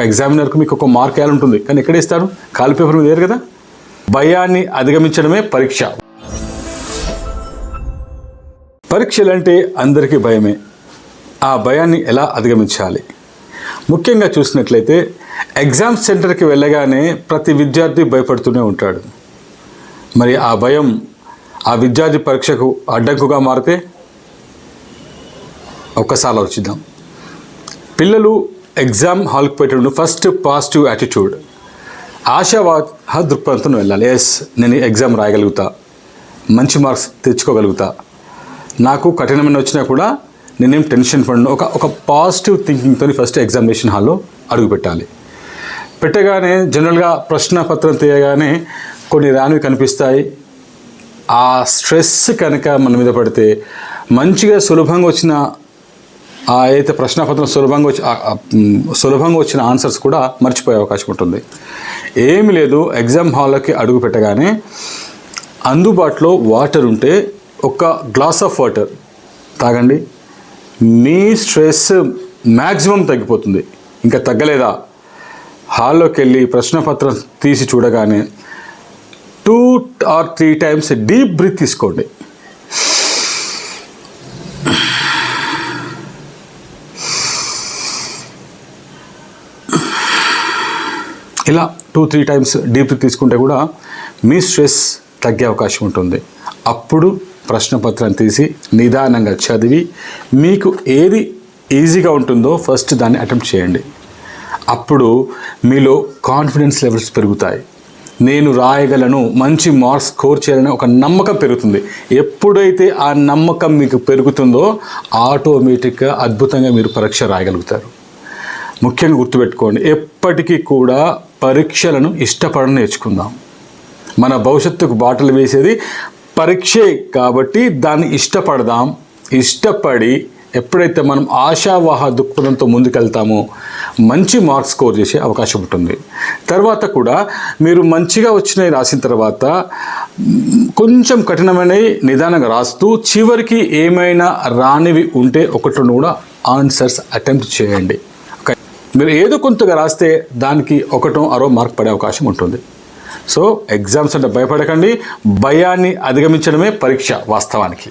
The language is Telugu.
ఎగ్జామినర్కు మీకు ఒక మార్క్ ఉంటుంది కానీ ఎక్కడ ఇస్తారు కాలు పేపర్ మీద వేరు కదా? భయాన్ని అధిగమించడమే పరీక్ష. పరీక్షలు అంటే అందరికీ భయమే. ఆ భయాన్ని ఎలా అధిగమించాలి? ముఖ్యంగా చూసినట్లయితే ఎగ్జామ్ సెంటర్కి వెళ్ళగానే ప్రతి విద్యార్థి భయపడుతూనే ఉంటాడు. మరి ఆ భయం ఆ విద్యార్థి పరీక్షకు అడ్డంకుగా మారితే? ఒక్కసారి ఆలోచిద్దాం. పిల్లలు ఎగ్జామ్ హాల్కి పెట్టడం ఫస్ట్ పాజిటివ్ యాటిట్యూడ్. ఆశావాద దృక్పథంతో వెళ్ళాలి. ఎస్ నేను ఎగ్జామ్ రాయగలుగుతా. మంచి మార్క్స్ తెచ్చుకోగలుగుతా. నాకు కఠినమైన వచ్చినా కూడా నేనేం టెన్షన్ పడను. ఒక ఒక పాజిటివ్ థింకింగ్తో ఫస్ట్ ఎగ్జామినేషన్ హాల్లో అడుగు పెట్టాలి. పెట్టగానే జనరల్గా ప్రశ్న పత్రం తీయగానే కొన్ని రానివి కనిపిస్తాయి. ఆ స్ట్రెస్ కనుక మన మీద పడితే మంచిగా సులభంగా వచ్చిన ఆ అయితే ప్రశ్నపత్రం సులభంగా వచ్చి సులభంగా వచ్చిన ఆన్సర్స్ కూడా మర్చిపోయే అవకాశం ఉంటుంది. ఏమి లేదు ఎగ్జామ్ హాల్లోకి అడుగు పెట్టగానే అందుబాటులో వాటర్ ఉంటే ఒక గ్లాస్ ఆఫ్ వాటర్ తాగండి. మీ స్ట్రెస్ మ్యాక్సిమం తగ్గిపోతుంది. ఇంకా తగ్గలేదా? హాల్లోకి వెళ్ళి ప్రశ్నపత్రం తీసి చూడగానే two or three times deep breath తీసుకోండి. ఇలా టూ త్రీ టైమ్స్ డీప్ తీసుకుంటే కూడా మీ స్ట్రెస్ తగ్గే అవకాశం ఉంటుంది. అప్పుడు ప్రశ్నపత్రం తీసి నిదానంగా చదివి మీకు ఏది ఈజీగా ఉంటుందో ఫస్ట్ దాన్ని అటెంప్ట్ చేయండి. అప్పుడు మీలో కాన్ఫిడెన్స్ లెవెల్స్ పెరుగుతాయి. నేను రాయగలను మంచి మార్క్స్ స్కోర్ చేయాలని ఒక నమ్మకం పెరుగుతుంది. ఎప్పుడైతే ఆ నమ్మకం మీకు పెరుగుతుందో ఆటోమేటిక్గా అద్భుతంగా మీరు పరీక్ష రాయగలుగుతారు. ముఖ్యంగా గుర్తుపెట్టుకోండి ఎప్పటికీ కూడా పరీక్షలను ఇష్టపడడం నేర్చుకుందాం. మన భవిష్యత్తుకు బాటలు వేసేది పరీక్షే కాబట్టి దాన్ని ఇష్టపడదాం. ఇష్టపడి ఎప్పుడైతే మనం ఆశావాహ దృక్పథంతో ముందుకెళ్తామో మంచి మార్క్స్ స్కోర్ చేసే అవకాశం ఉంటుంది. తర్వాత కూడా మీరు మంచిగా వచ్చినవి రాసిన తర్వాత కొంచెం కఠినమైనవి నిదానంగా రాస్తూ చివరికి ఏమైనా రానివి ఉంటే ఒకటి రెండు కూడా ఆన్సర్స్ అటెంప్ట్ చేయండి. మీరు ఏదో కొంతగా రాస్తే దానికి ఒకటో అరో మార్క్ పడే అవకాశం ఉంటుంది. సో ఎగ్జామ్స్ అంటే భయపడకండి. భయాన్ని అధిగమించడమే పరీక్ష వాస్తవానికి.